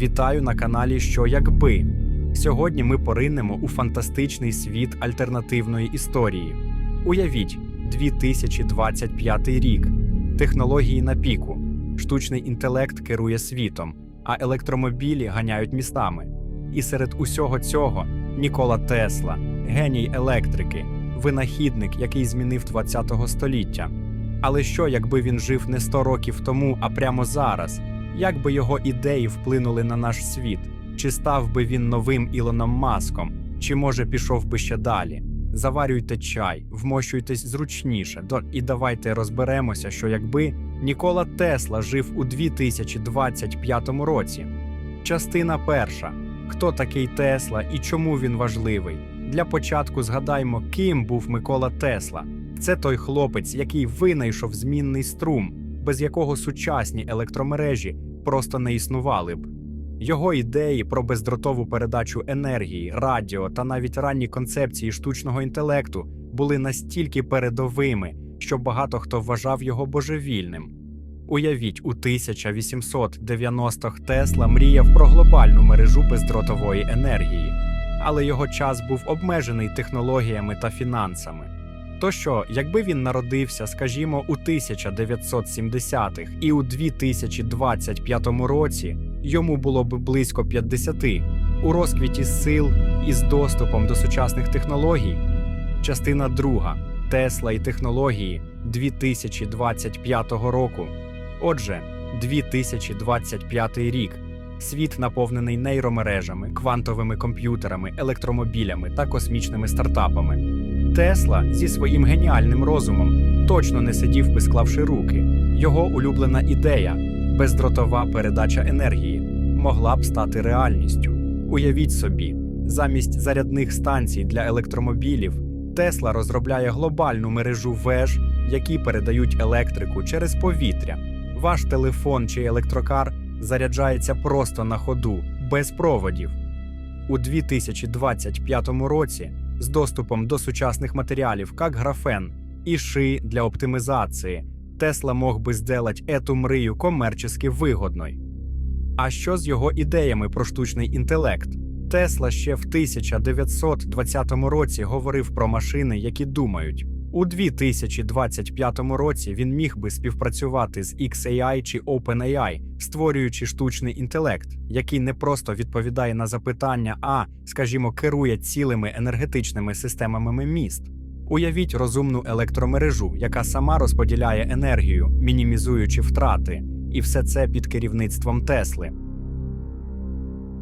Вітаю на каналі Що Якби. Сьогодні ми поринемо у фантастичний світ альтернативної історії. Уявіть, 2025 рік. Технології на піку. Штучний інтелект керує світом, а електромобілі ганяють містами. І серед усього цього Нікола Тесла, геній електрики, винахідник, який змінив 20-го століття. Але що, якби він жив не 100 років тому, а прямо зараз? Як би його ідеї вплинули на наш світ? Чи став би він новим Ілоном Маском, чи може пішов би ще далі? Заварюйте чай, вмощуйтесь зручніше, і давайте розберемося, що якби Нікола Тесла жив у 2025 році. Частина перша. Хто такий Тесла і чому він важливий? Для початку згадаймо, ким був Микола Тесла. Це той хлопець, який винайшов змінний струм, без якого сучасні електромережі просто не існували б. Його ідеї про бездротову передачу енергії, радіо та навіть ранні концепції штучного інтелекту були настільки передовими, що багато хто вважав його божевільним. Уявіть, у 1890-х Тесла мріяв про глобальну мережу бездротової енергії, але його час був обмежений технологіями та фінансами. То що, якби він народився, скажімо, у 1970-х і у 2025 році йому було б близько 50, у розквіті сил і з доступом до сучасних технологій. Частина друга Тесла і технології 2025 року. Отже, 2025 рік. Світ наповнений нейромережами, квантовими комп'ютерами, електромобілями та космічними стартапами. Тесла зі своїм геніальним розумом точно не сидів би склавши руки. Його улюблена ідея бездротова передача енергії могла б стати реальністю. Уявіть собі, замість зарядних станцій для електромобілів Тесла розробляє глобальну мережу веж, які передають електрику через повітря. Ваш телефон чи електрокар заряджається просто на ходу, без проводів. У 2025 році з доступом до сучасних матеріалів, як графен і ши для оптимізації, Тесла мог би сделать эту мрію комерчески вигодною. А що з його ідеями про штучний інтелект? Тесла ще в 1920 році говорив про машини, які думають. У 2025 році він міг би співпрацювати з XAI чи OpenAI, створюючи штучний інтелект, який не просто відповідає на запитання, а, скажімо, керує цілими енергетичними системами міст. Уявіть розумну електромережу, яка сама розподіляє енергію, мінімізуючи втрати, і все це під керівництвом Тесли.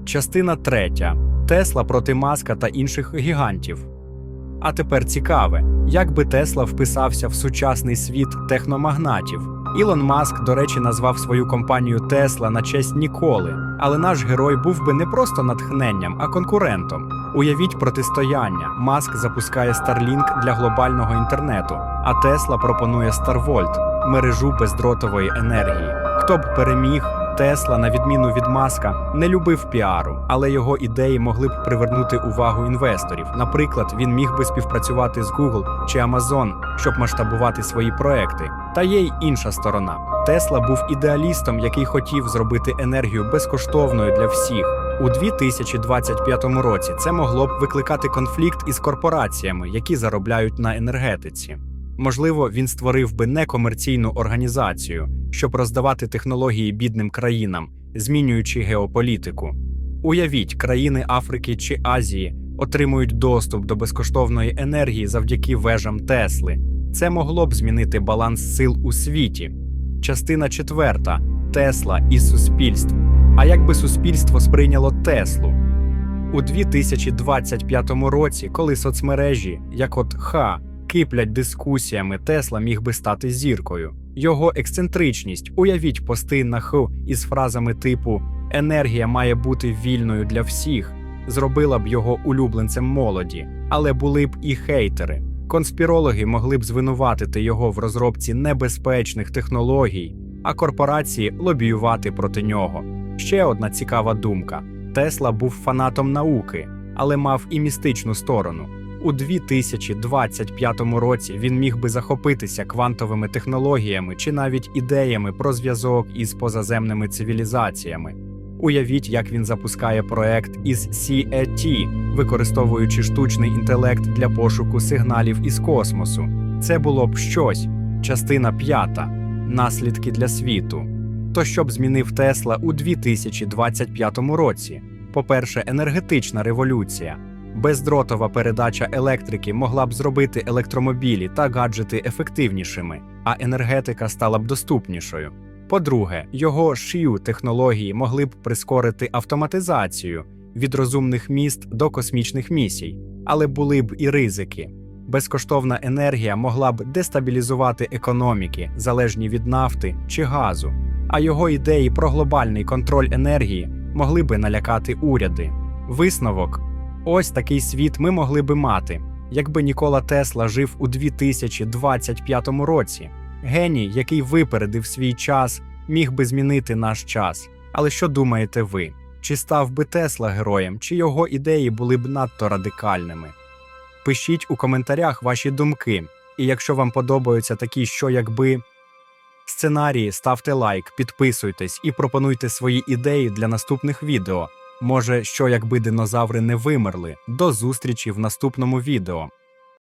Частина третя. Тесла проти Маска та інших гігантів. А тепер цікаве, як би Тесла вписався в сучасний світ техномагнатів. Ілон Маск, до речі, назвав свою компанію Тесла на честь Ніколи, але наш герой був би не просто натхненням, а конкурентом. Уявіть протистояння. Маск запускає Starlink для глобального інтернету, а Тесла пропонує Starvolt – мережу бездротової енергії. Хто б переміг, Тесла, на відміну від Маска, не любив піару, але його ідеї могли б привернути увагу інвесторів. Наприклад, він міг би співпрацювати з Google чи Amazon, щоб масштабувати свої проекти. Та є й інша сторона. Тесла був ідеалістом, який хотів зробити енергію безкоштовною для всіх. У 2025 році це могло б викликати конфлікт із корпораціями, які заробляють на енергетиці. Можливо, він створив би некомерційну організацію, щоб роздавати технології бідним країнам, змінюючи геополітику. Уявіть, країни Африки чи Азії отримують доступ до безкоштовної енергії завдяки вежам Тесли. Це могло б змінити баланс сил у світі. Частина четверта Тесла і суспільство. А як би суспільство сприйняло Теслу? У 2025 році, коли соцмережі, як от Ха, киплять дискусіями, Тесла міг би стати зіркою. Його ексцентричність, уявіть пости на Х із фразами типу Енергія має бути вільною для всіх, зробила б його улюбленцем молоді, але були б і хейтери. Конспірологи могли б звинуватити його в розробці небезпечних технологій, а корпорації лобіювати проти нього. Ще одна цікава думка: Тесла був фанатом науки, але мав і містичну сторону. У 2025 році він міг би захопитися квантовими технологіями чи навіть ідеями про зв'язок із позаземними цивілізаціями. Уявіть, як він запускає проект із CET, використовуючи штучний інтелект для пошуку сигналів із космосу. Це було б щось. Частина п'ята наслідки для світу. То що б змінив Тесла у 2025 році? По-перше, енергетична революція. Бездротова передача електрики могла б зробити електромобілі та гаджети ефективнішими, а енергетика стала б доступнішою. По-друге, його шию технології могли б прискорити автоматизацію від розумних міст до космічних місій, але були б і ризики. Безкоштовна енергія могла б дестабілізувати економіки, залежні від нафти чи газу, а його ідеї про глобальний контроль енергії могли би налякати уряди. Висновок ось такий світ ми могли би мати, якби Нікола Тесла жив у 2025 році. Геній, який випередив свій час, міг би змінити наш час. Але що думаєте ви? Чи став би Тесла героєм, чи його ідеї були б надто радикальними? Пишіть у коментарях ваші думки. І якщо вам подобаються такі, що якби сценарії, ставте лайк, підписуйтесь і пропонуйте свої ідеї для наступних відео. Може, що якби динозаври не вимерли. До зустрічі в наступному відео.